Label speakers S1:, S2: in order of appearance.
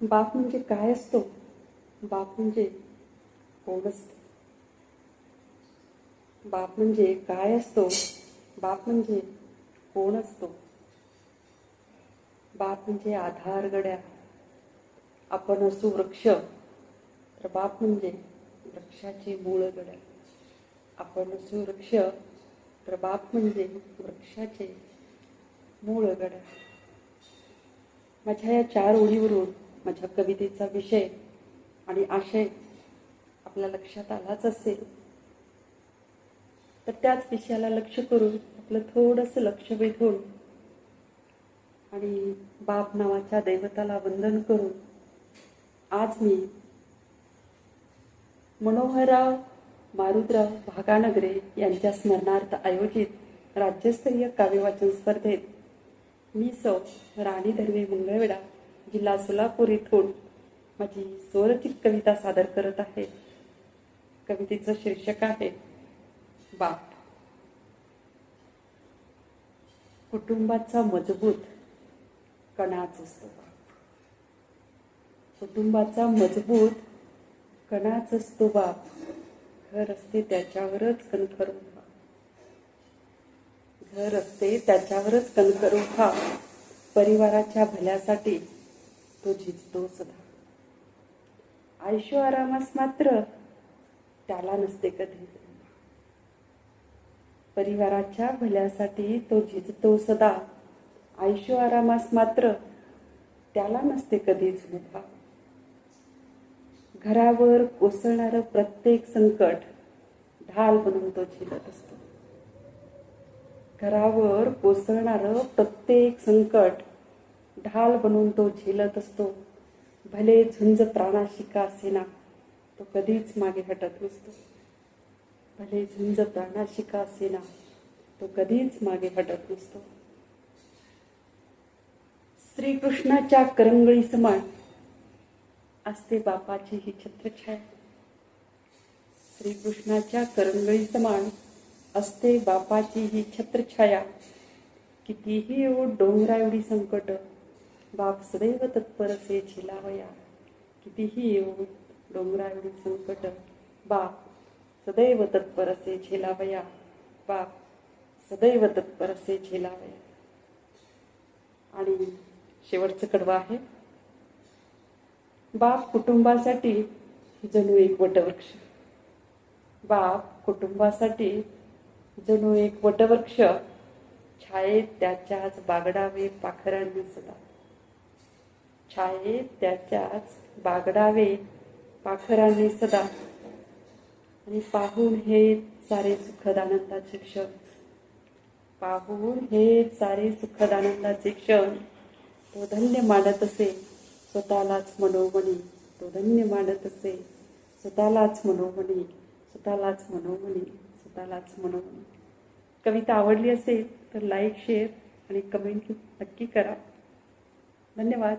S1: बाप म्हणजे काय असतो? बाप म्हणजे कोण असतो बाप म्हणजे काय असतो? बाप म्हणजे कोण असतो? बाप म्हणजे आधार गड्या. आपण असू वृक्ष तर बाप म्हणजे वृक्षाचे मूळ गड्या. आपण असू वृक्ष तर बाप म्हणजे वृक्षाचे मूळ गड्या. माझ्या या चार ओळीवरून माझ्या कवितेचा विषय आणि आशय आपल्या लक्षात आलाच असेल. तर त्याच विषयाला लक्ष करून आपलं थोडंसं लक्ष वेधून आणि बाप नावाच्या दैवताला वंदन करून आज मी मनोहरराव मारुतराव भागानगरे यांच्या स्मरणार्थ आयोजित राज्यस्तरीय काव्यवाचन स्पर्धेत मी सौ राणी धर्मे मंगळवेडा जिल्हा सोलापूर इथून माझी स्वरचित कविता सादर करत आहे. कवितेचं शीर्षक आहे बाप. कुटुंबाचा मजबूत कणाच असतो बाप कुटुंबाचा मजबूत कणाच असतो बाप घर असते त्याच्यावरच कणखर उभा. घर असते त्याच्यावरच कणखर उभा. परिवाराच्या भल्यासाठी तो झिजतो सदा. आयुष्य आरामास मात्र त्याला नसते कधी. परिवाराच्या भल्यासाठी तो झिजतो सदा. आयुष्य आरामास मात्र त्याला नसते कधीच मुभा घरावर कोसळणारं प्रत्येक संकट ढाल बनवून तो झेलत असतो. घरावर कोसळणारं प्रत्येक संकट ढाल बनवून तो झेलत असतो. भले झुंज प्राणाशी का असेना तो कधीच मागे हटत नसतो. भले झुंज प्राणाशी का असेना तो कधीच मागे हटत नसतो. श्रीकृष्णाच्या करंगळी समान असते बापाची ही छत्रछाया. श्रीकृष्णाच्या करंगळी समान असते बापाची ही छत्रछाया. कितीही येऊ डोंगरा एवढी संकट बाप सदैव तत्पर असे झेलावया कितीही येऊ डोंगरांनी संकट बाप सदैव तत्पर असे झेलावया बाप सदैव तत्पर असे झेलावया आणि शेवटचं कडवं आहे. बाप कुटुंबासाठी जणू एक वटवृक्ष. बाप कुटुंबासाठी जणू एक वटवृक्ष. छायेत त्याच्याच बागडावे पाखरांनी सदा. छायेत त्याच्याच बागडावे पाखरांनी सदा. आणि पाहून हे सारे सुखद आनंदाचे क्षण. पाहून हे सारे सुखद आनंदाचे क्षण. तो धन्य मानत असे स्वतःलाच मनोमणी तो धन्य मानत असे स्वतःलाच मनोमणी स्वतःलाच मनोमणी स्वतःलाच मनोमणी कविता आवडली असेल तर लाईक शेअर आणि कमेंट नक्की करा. धन्यवाद.